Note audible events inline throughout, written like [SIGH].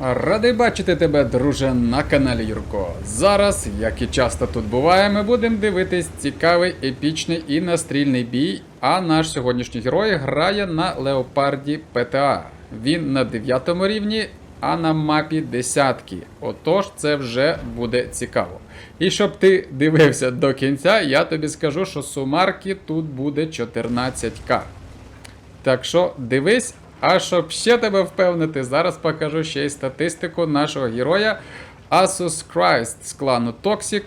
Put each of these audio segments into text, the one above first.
Радий бачити тебе, друже, на каналі Юрко. Зараз, як і часто тут буває, ми будемо дивитись цікавий, епічний і настрільний бій. А наш сьогоднішній герой грає на леопарді ПТА. Він на 9 рівні, а на мапі десятки. Отож, це вже буде цікаво. І щоб ти дивився до кінця, я тобі скажу, що сумарки тут буде 14к. Так що дивись, а щоб ще тебе впевнити, зараз покажу ще й статистику нашого героя Asus Christ з клану Toxic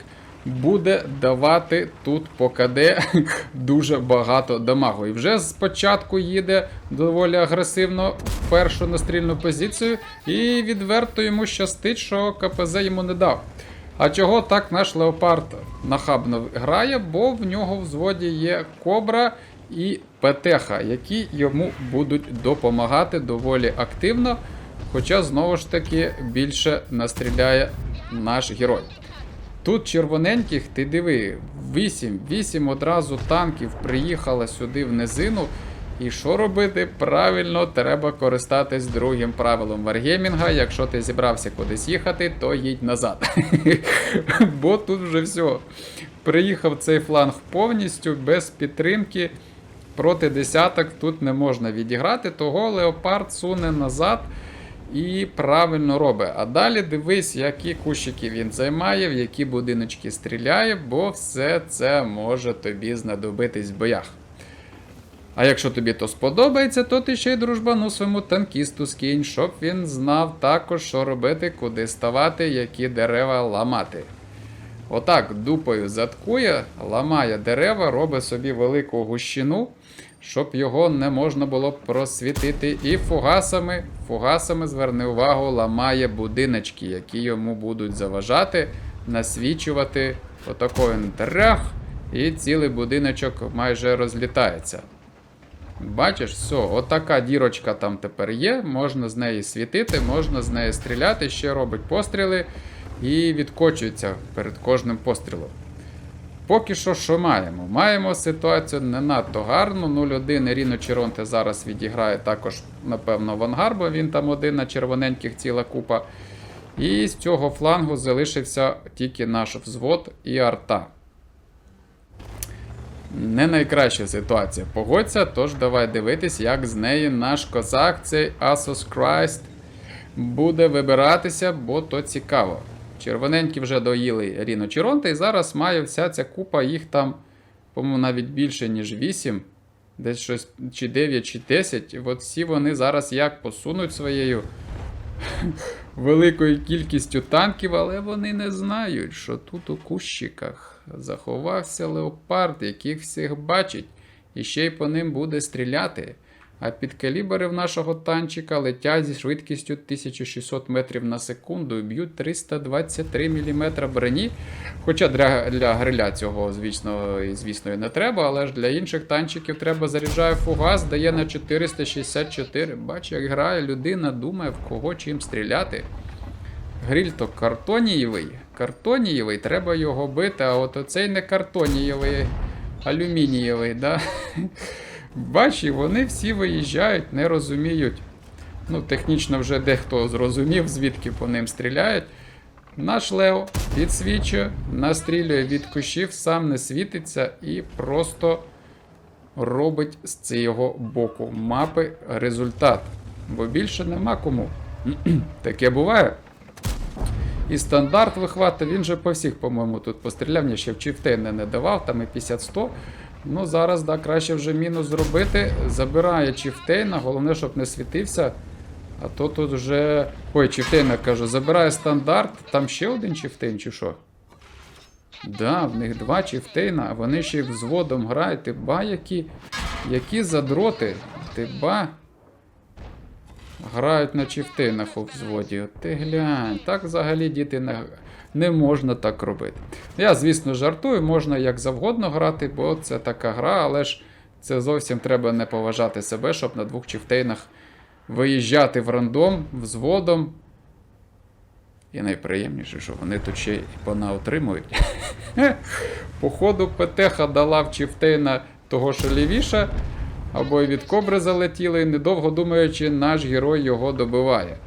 буде давати тут по КД [LAUGHS] дуже багато дамагу. І вже спочатку їде доволі агресивно в першу настрільну позицію, і відверто йому щастить, що КПЗ йому не дав. А чого так наш леопард нахабно грає? Бо в нього в взводі є кобра і петеха, які йому будуть допомагати доволі активно. Хоча, знову ж таки, більше настріляє наш герой. Тут червоненьких, ти диви, 8, 8 одразу танків приїхало сюди в низину. І що робити? Правильно, треба користатись другим правилом варгеймінга. Якщо ти зібрався кудись їхати, то їдь назад. [LAUGHS] Бо тут вже все. Приїхав цей фланг повністю без підтримки. Проти десяток тут не можна відіграти, того леопард суне назад і правильно робить. А далі дивись, які кущики він займає, в які будиночки стріляє, бо все це може тобі знадобитись в боях. А якщо тобі то сподобається, то ти ще й дружбану своєму танкісту скинь, щоб він знав також, що робити, куди ставати, які дерева ламати. Отак дупою заткує, ламає дерева, робить собі велику гущину, щоб його не можна було просвітити. І фугасами, фугасами, зверни увагу, ламає будиночки, які йому будуть заважати, насвічувати. Він трах, і цілий будиночок майже розлітається. Бачиш, все, отака дірочка там тепер є, можна з неї світити, можна з неї стріляти, ще робить постріли і відкочується перед кожним пострілом. Поки що, що маємо? Маємо ситуацію не надто гарну. 0-1 Ріно Черонте зараз відіграє також, напевно, в ангар, бо він там один на червоненьких ціла купа. І з цього флангу залишився тільки наш взвод і арта. Не найкраща ситуація. Погодься, тож давай дивитись, як з неї наш козак, цей Asus Christ, буде вибиратися, бо то цікаво. Червоненькі вже доїли Ріно Чиронте, і зараз має вся ця купа, їх там, по-моєму, навіть більше, ніж 8, десь щось чи 9, чи 10. От всі вони зараз як посунуть своєю [LAUGHS] великою кількістю танків, але вони не знають, що тут у кущиках заховався леопард, яких всіх бачить, і ще й по ним буде стріляти. А підкалібри в нашого танчика летять зі швидкістю 1600 метрів на секунду і б'ють 323 мм броні. Хоча для, для гриля цього, звісно, звісно, і не треба, але ж для інших танчиків треба заряджає фугас, дає на 464. Бач, як грає людина, думає, в кого чим стріляти. Гриль то картонієвий. Картонієвий, треба його бити, а от оцей не картонієвий, алюмінієвий, да? Бач, вони всі виїжджають, не розуміють. Ну, технічно вже дехто зрозумів, звідки по ним стріляють. Наш Лео підсвічує, настрілює від кущів, сам не світиться і просто робить з цього боку мапи результат. Бо більше нема кому. [CLEARS THROAT] Таке буває. І стандарт вихватив, він же по всіх, по-моєму, тут постріляв, ні, ще в Чифтейна не давав, там і 50-100. Ну, зараз, да, краще вже мінус зробити. Забирає Чифтейна, головне, щоб не світився. А то тут вже. Ой, Чифтейна кажу, забирає стандарт, там ще один Чифтейн, чи що? Да, в них два Чифтейна, а вони ще й взводом грають. Ти ба, які, які задроти. Ти ба. Грають на чифтинах у взводі. От Ти глянь, так взагалі діти не, не можна так робити. Я, звісно, жартую, можна як завгодно грати, бо це така гра, але ж це зовсім треба не поважати себе, щоб на двох чифтейнах виїжджати в рандом, взводом. І найприємніше, що вони тут ще й понаотримують. [LAUGHS] Походу, ПТХ дала в чифтейна того, що лівіше. Або від кобри залетіли, і недовго думаючи, наш герой його добиває.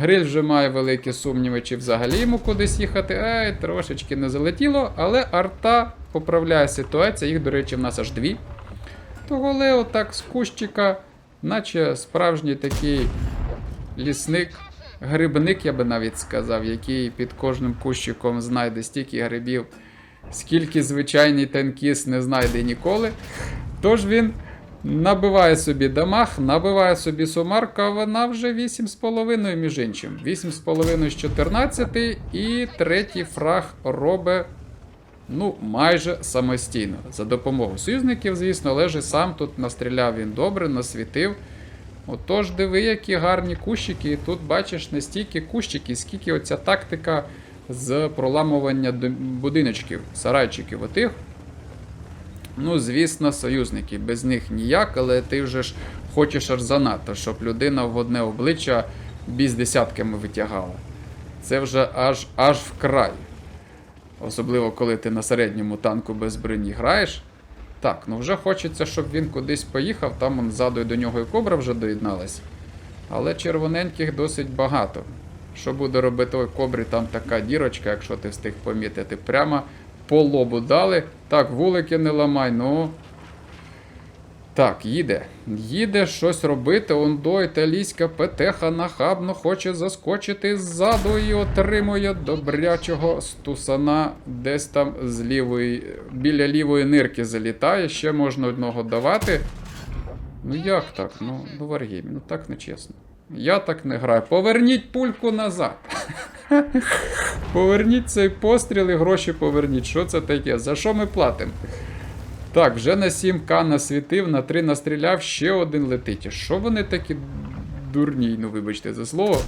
Гриль вже має великі сумніви, чи взагалі йому кудись їхати. Ей, трошечки не залетіло, але арта поправляє ситуацію. Їх, до речі, в нас аж дві. Того Лео так з кущика, наче справжній такий лісник, грибник, я би навіть сказав, який під кожним кущиком знайде стільки грибів, скільки звичайний танкіст не знайде ніколи. Тож він набиває собі дамаг, набиває собі сумарку, а вона вже 8,5 між іншим. 8,5 з 14 і третій фраг робить ну, майже самостійно. За допомогою союзників, звісно, і сам тут настріляв він добре, насвітив. Отож, диви, які гарні кущики. І тут бачиш не стільки кущики, скільки оця тактика з проламування будиночків, сарайчиків отих. Ну, звісно, союзники. Без них ніяк, але ти вже ж хочеш аж занадто, щоб людина в одне обличчя бій з десятками витягала. Це вже аж аж вкрай. Особливо, коли ти на середньому танку без броні граєш. Так, ну вже хочеться, щоб він кудись поїхав, там он ззаду до нього і кобра вже доєдналась. Але червоненьких досить багато. Що буде робити той кобрі, там така дірочка, якщо ти встиг помітити. Прямо по лобу дали. Так, вулики не ламай, ну. Так, їде. Їде щось робити. Ондо італійська петеха нахабно хоче заскочити ззаду і отримує добрячого стусана десь там з лівої, біля лівої нирки залітає. Ще можна одного давати. Ну як так? Ну, ну Варгеймі, ну так не чесно. Я так не граю. Поверніть пульку назад. [LAUGHS] [LAUGHS] Поверніть цей постріл і гроші поверніть. Що це таке? За що ми платимо? Так, вже на 7К насвітив, на 3 настріляв, ще один летить. Що вони такі дурні, ну вибачте за слово.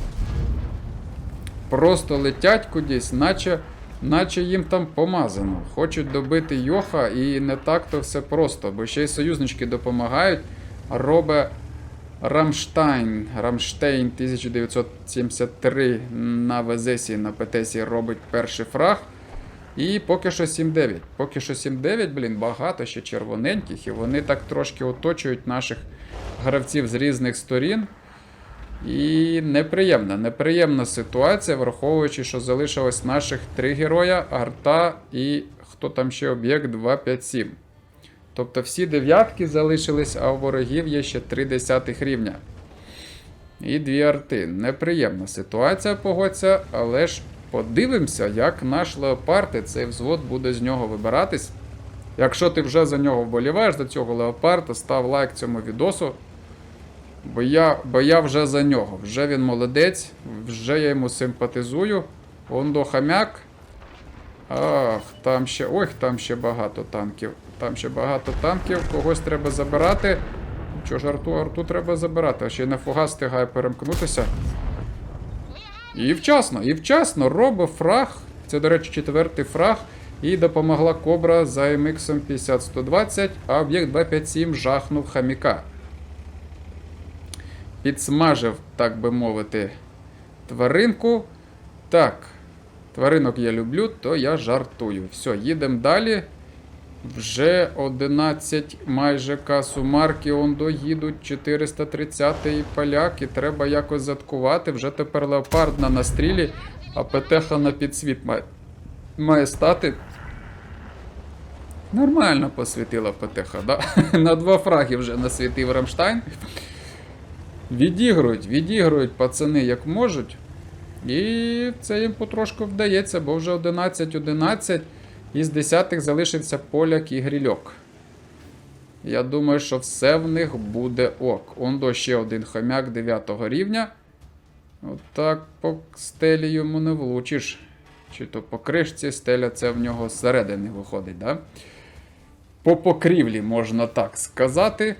Просто летять кудись, наче, наче їм там помазано. Хочуть добити Йоха, і не так то все просто, бо ще й союзнички допомагають. Робе Рамштайн, Рамштейн 1973 на Везесі, на ПТСі робить перший фраг. І поки що 7-9. Поки що 7-9, блін, багато ще червоненьких, і вони так трошки оточують наших гравців з різних сторін. І неприємна, неприємна ситуація, враховуючи, що залишилось наших три героя, арта і хто там ще об'єкт 257. Тобто всі дев'ятки залишились, а у ворогів є ще три десятих рівня. І дві арти. Неприємна ситуація, погодься, але ж подивимося, як наш леопард і цей взвод буде з нього вибиратись. Якщо ти вже за нього вболіваєш, за цього леопарда, став лайк цьому відосу. Бо я, бо я вже за нього. Вже він молодець, вже я йому симпатизую. Ондо хамяк. Ах, там ще. Ой, там ще багато танків. Там ще багато танків, когось треба забирати. Чого ж арту, арту треба забирати, а ще й на фугас встигає перемкнутися. І вчасно, і вчасно робить фраг. Це, до речі, четвертий фраг. І допомогла Кобра за MX 50120, а об'єкт 257 жахнув хаміка. Підсмажив, так би мовити, тваринку. Так, тваринок я люблю, то я жартую. Все, їдемо далі. Вже 11 майже касу марки он доїдуть 430-й поляк треба якось заткувати. Вже тепер леопард на настрілі, а ПТХ на підсвіт має, має стати. Нормально посвітила ПТХ, да? [LAUGHS] на два фраги вже насвітив Рамштайн. Відігрують, відігрують пацани як можуть. І це їм потрошку вдається, бо вже 11-11. Із десятих залишився поляк і грільок. Я думаю, що все в них буде ок. Ондо ще один хомяк 9 рівня. Отак по стелі йому не влучиш. Чи то по кришці стеля це в нього зсередини виходить, да? По покрівлі, можна так сказати.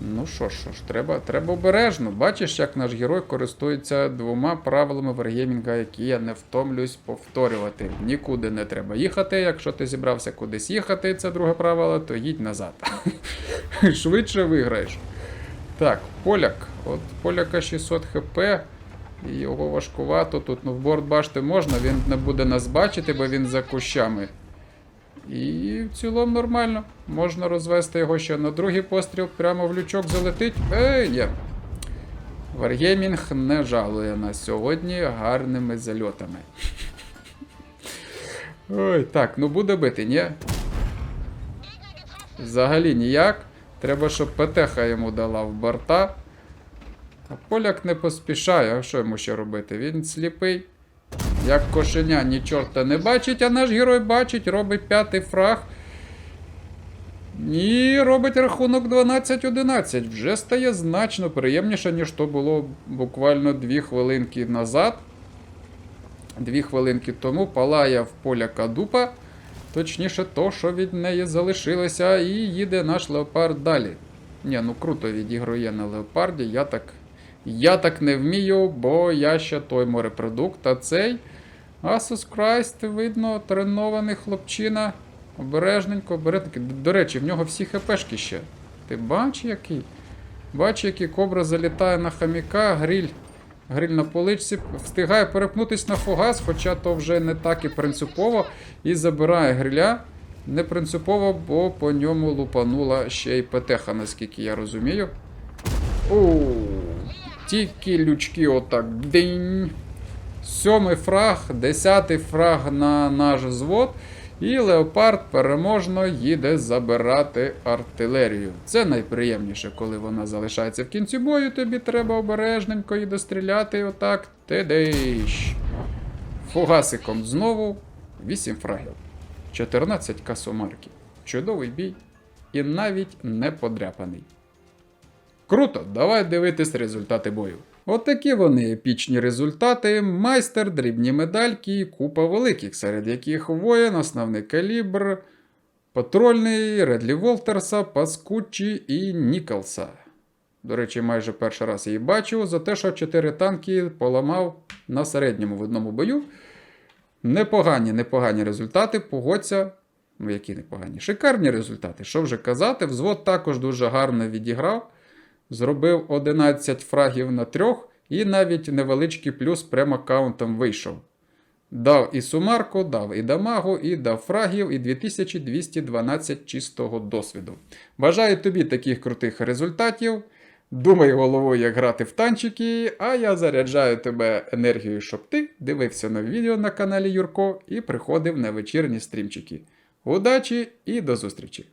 Ну що ж, що ж, треба, треба обережно. Бачиш, як наш герой користується двома правилами варгеймінга, які я не втомлюсь повторювати. Нікуди не треба їхати. Якщо ти зібрався кудись їхати, це друге правило, то їдь назад. [LAUGHS] Швидше виграєш. Так, поляк. От поляка 600 хп. І його важкувато тут. Ну, в борт бачити можна, він не буде нас бачити, бо він за кущами. І в цілому нормально. Можна розвести його ще на другий постріл, прямо в лючок залетить. Ей, є. Wargaming не жалує нас сьогодні гарними зальотами. Ой, так, ну буде бити, ні? Взагалі ніяк. Треба, щоб ПТХ йому дала в борта. А поляк не поспішає, а що йому ще робити? Він сліпий. Як кошеня ні чорта не бачить, а наш герой бачить, робить п'ятий фраг. І робить рахунок 12-11. Вже стає значно приємніше, ніж то було буквально дві хвилинки назад. Дві хвилинки тому палає в поляка дупа. Точніше, то, що від неї залишилося, і їде наш леопард далі. Ні, ну круто відігрує на леопарді. Я так, я так не вмію, бо я ще той морепродукт, а цей Asus Christ, видно, тренований хлопчина. Обережненько, обережненько. До речі, в нього всі хпшки ще. Ти бач, який? Бач, який кобра залітає на хаміка, гриль. Гриль на поличці встигає перепнутись на фугас, хоча то вже не так і принципово. І забирає гриля. Не принципово, бо по ньому лупанула ще й ПТХ, наскільки я розумію. Оу, тільки лючки отак. Динь. Сьомий фраг, десятий фраг на наш взвод. І Леопард переможно їде забирати артилерію. Це найприємніше, коли вона залишається в кінці бою. Тобі треба обережненько і достріляти отак. Тедиш. Фугасиком знову 8 фрагів. 14 касомарків. Чудовий бій. І навіть не подряпаний. Круто, давай дивитись результати бою. Отакі вони епічні результати. Майстер, дрібні медальки і купа великих, серед яких воїн, основний калібр, патрульний, Редлі Волтерса, Паскуччі і Ніколса. До речі, майже перший раз її бачу за те, що 4 танки поламав на середньому в одному бою. Непогані, непогані результати, погодься. Ну, які непогані? Шикарні результати. Що вже казати, взвод також дуже гарно відіграв. Зробив 11 фрагів на трьох і навіть невеличкий плюс прямо каунтом вийшов. Дав і сумарку, дав і дамагу, і дав фрагів, і 2212 чистого досвіду. Бажаю тобі таких крутих результатів. Думай головою, як грати в танчики, а я заряджаю тебе енергією, щоб ти дивився на відео на каналі Юрко і приходив на вечірні стрімчики. Удачі і до зустрічі!